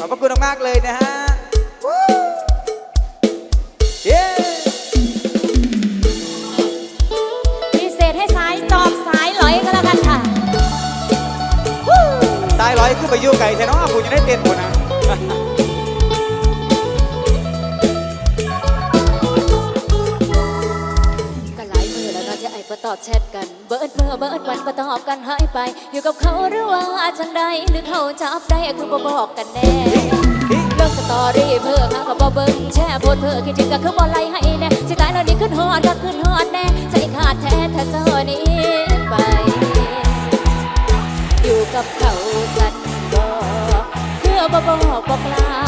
ขอบพระคุณมากๆเลยนะฮะวู้เย้พิเศษให้สายจอบสายหลอยก็แล้วกันค่ะฮู้สายร้อยขึ้นไปอยู่ไก่แทนน้องอาคุณยังได้เต้นหมด อเบิร์ดวันประตอบกันหายไป อยู่กับเขาหรือว่าจังใดหรือเขาจับได้คือบ่บอกกันแน่เรื่องสตอรี่เพื่อหากับบ่เบิ่งแช่โพดเพื่อคิดถึงก็คือบ่ไล่ให้แน่สิตายแล้วนี่ขึ้นฮอดรักขึ้นฮอดแน่ใจขาดแท้ถ้าเจ้านี้ไป อยู่กับเขาสันบอกเพื่อบ่บอกบอกกล่าว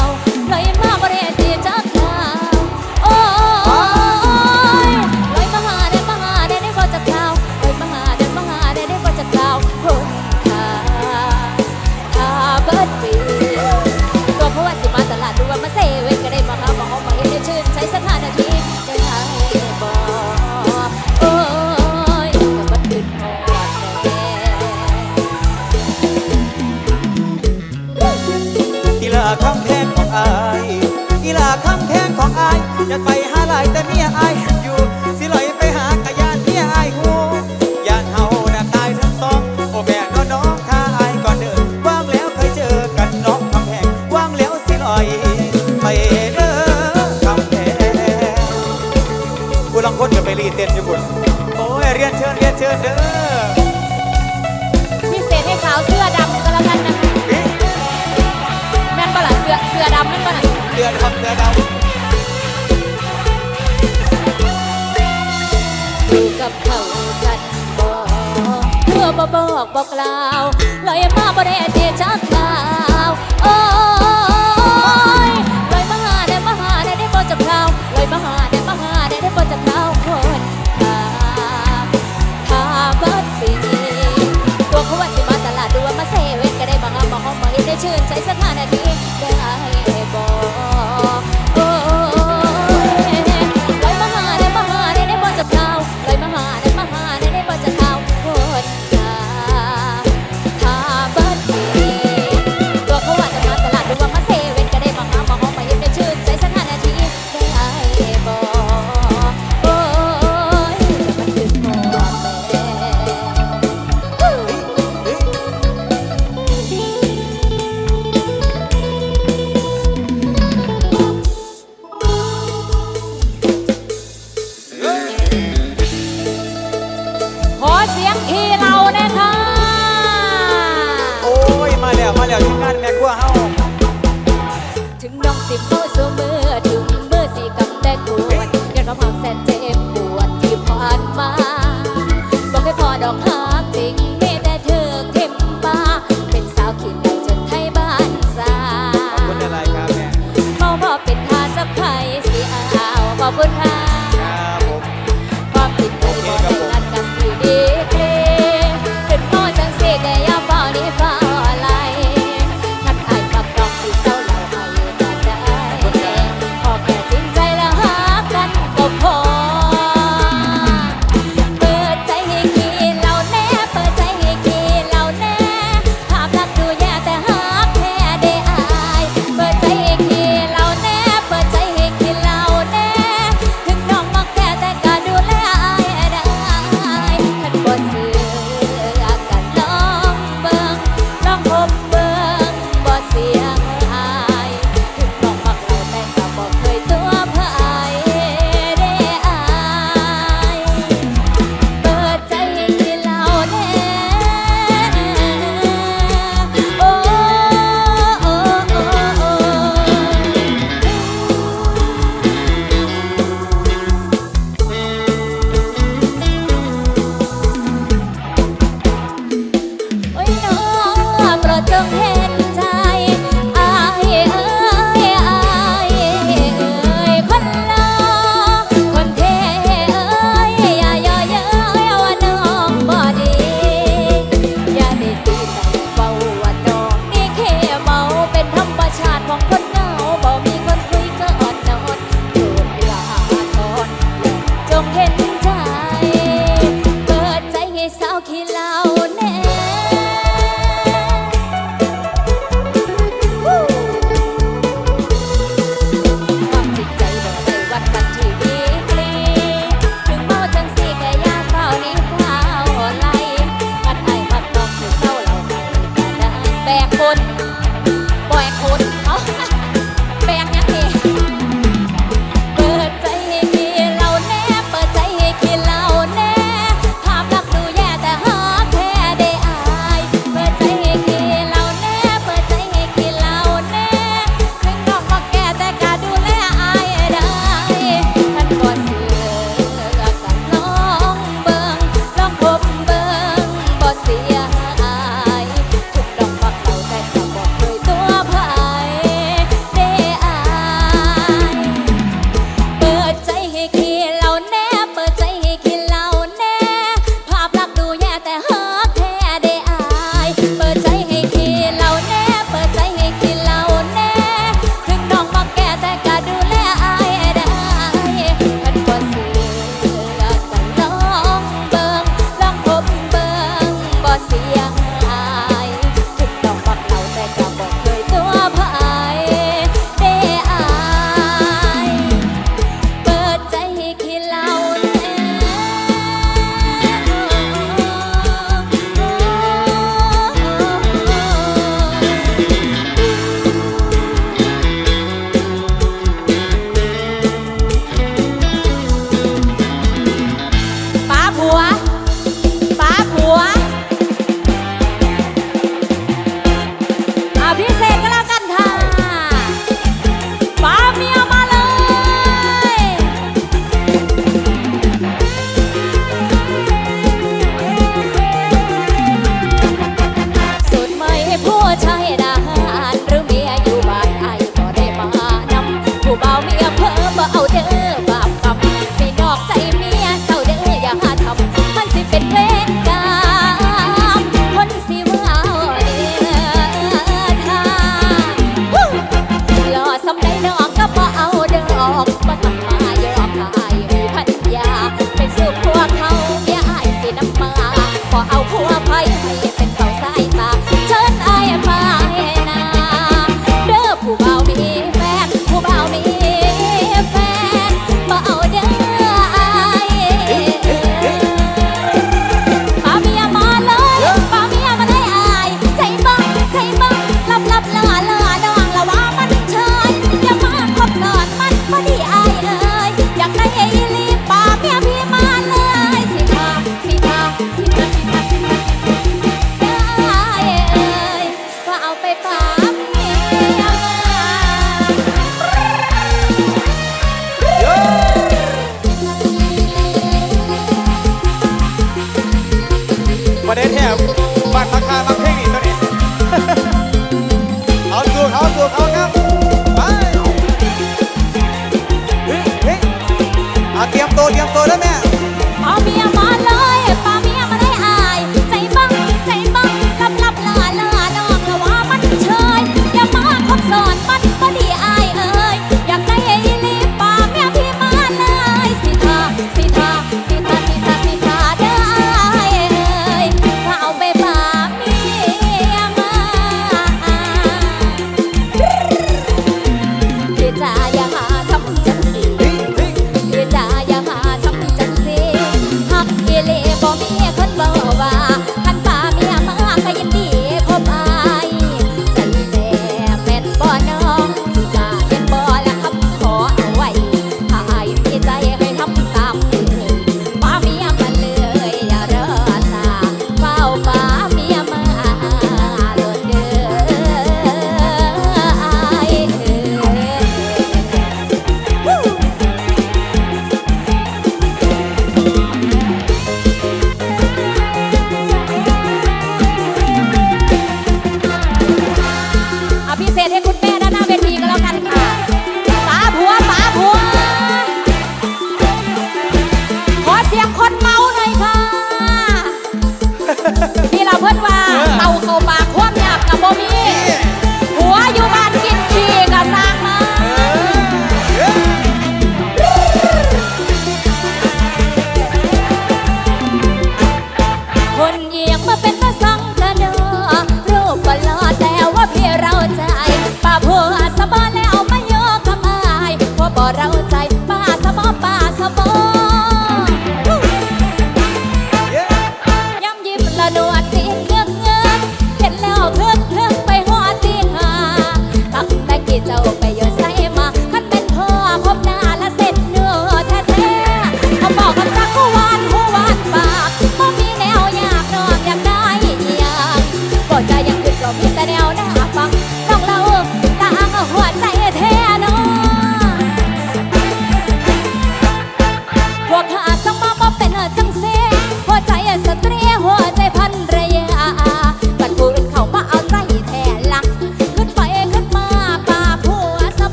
อายจะไปหาหลายแต่เมียอายอยู่สิลอยไปหากะยานเมียอายหูยานเฮาน่ะตายทั้งสอง โอ้แม่น้องน้องถ้าอายก่อนเดินว่างแล้วเคยเจอกันน้องคำแพงว่างแล้วสิลอยไปเด้อคำแพงกูลังคนกับไปรีเต้นอยู่บุญโอ้ยเรียนเชิญเรียนเชิญเด้อพิเศษให้สาวเสื้อดำก็แล้วกันนะคะนี่แม่นปะล่ะเสื้อเสื้อดำแม่นปะล่ะ เดือนครับเดือนดาว อยู่กับเขาสันบอกเพื่อบ่บอกบอกกล่าวเลยมาบ่ได้เตะจักข่าวโอ้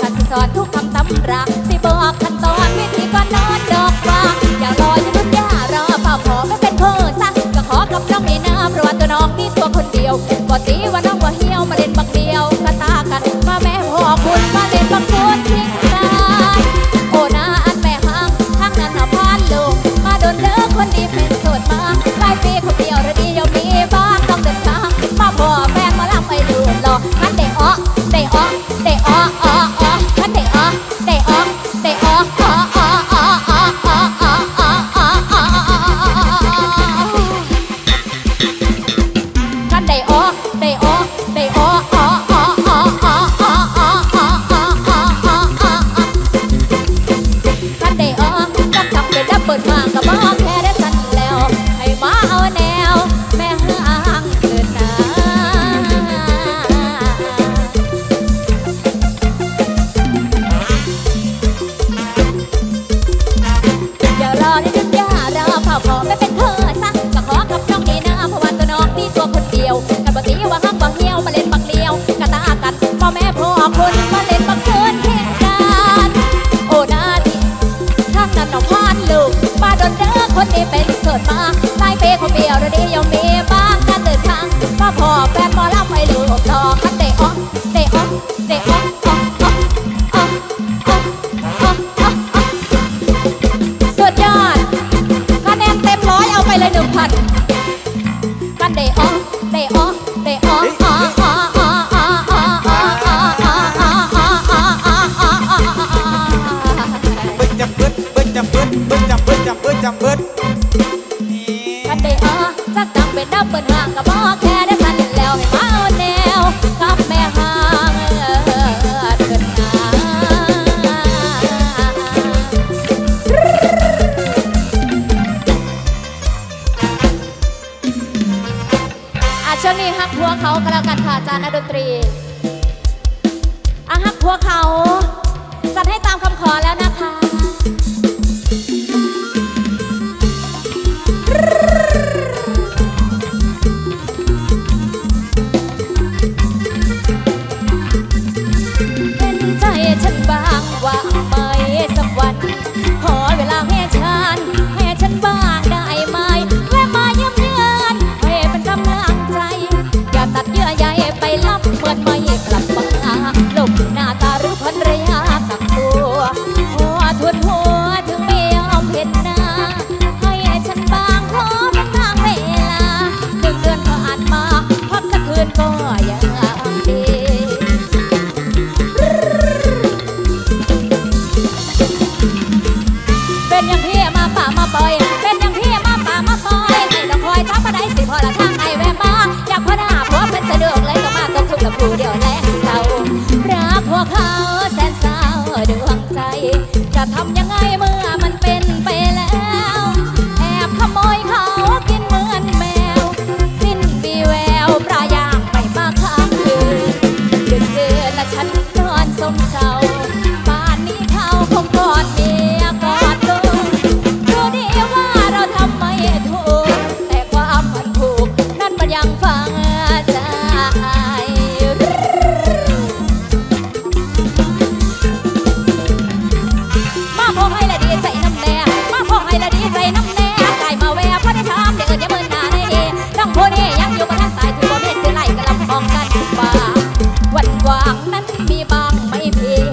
ข้าสอนทุกคำตำราสิบอกขั้นตอนวิธีก่อนนอนดอกฟ้าอย่ารออย่าลุกอย่ารอเป่าขอไม่เป็นเพ้อซะก็ขอกับน้องมีน้ำเพราะว่าตัวน้องมีตัวคนเดียวก็ตีว่าน้องว่าหิ เป็นเกิดมาไล่เปย์คนเดียวระดียังมีบ้างกันเดินทางก็พอแฟบมอลำไปลูกดอกกันเตะอ้อเตะอ้อเตะอ้อสุดยอดคะแนนเต็มร้อยเอาไปเลยหนึ่งพันกันเดอ พวกเขาางนั้นมีบางไม่เพีย